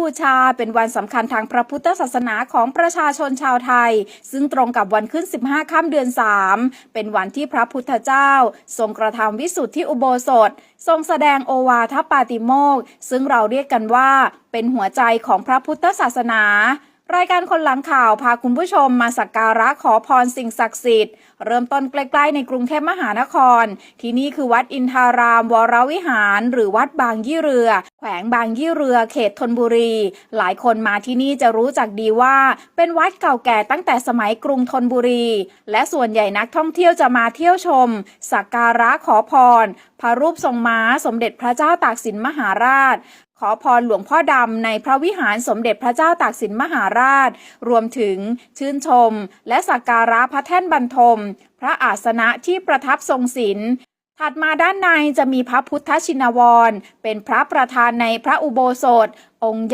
บูชาเป็นวันสำคัญทางพระพุทธศาสนาของประชาชนชาวไทย ซึ่งตรงกับวันขึ้น 15 ค่ำเดือน 3 เป็นวันที่พระพุทธเจ้า ทรงกระทำวิสุทธิอุโบสถ ทรงแสดงโอวาทปาติโมกซึ่งเราเรียกกันว่า เป็นหัวใจของพระพุทธศาสนา รายการคนหลังข่าวพาคุณผู้ชมมาสักการะขอพรสิ่งศักดิ์สิทธิ์ เริ่มต้นใกล้ๆในกรุงเทพมหานคร ที่นี่คือวัดอินทาราม วรวิหาร หรือวัดบางยี่เรือ แขวงบางยี่เรือเขตธนบุรี หลายคนมาที่นี่จะรู้จักดีว่า เป็นวัดเก่าแก่ตั้งแต่สมัยกรุงธนบุรี และส่วนใหญ่นักท่องเที่ยวจะมาเที่ยวชม สักการะขอพรพระรูปทรงม้าสมเด็จพระเจ้าตากสินมหาราช ขอพรหลวงพ่อดำในพระวิหารสมเด็จพระเจ้าตากสินมหาราช รวมถึงชื่นชม และสักการะพระแท่นบรรทม พระอาสนะที่ประทับทรงศิลป์ถัดมาด้านในจะมีพระพุทธชินวร เป็นพระประธานในพระอุโบสถ องค์ใหญ่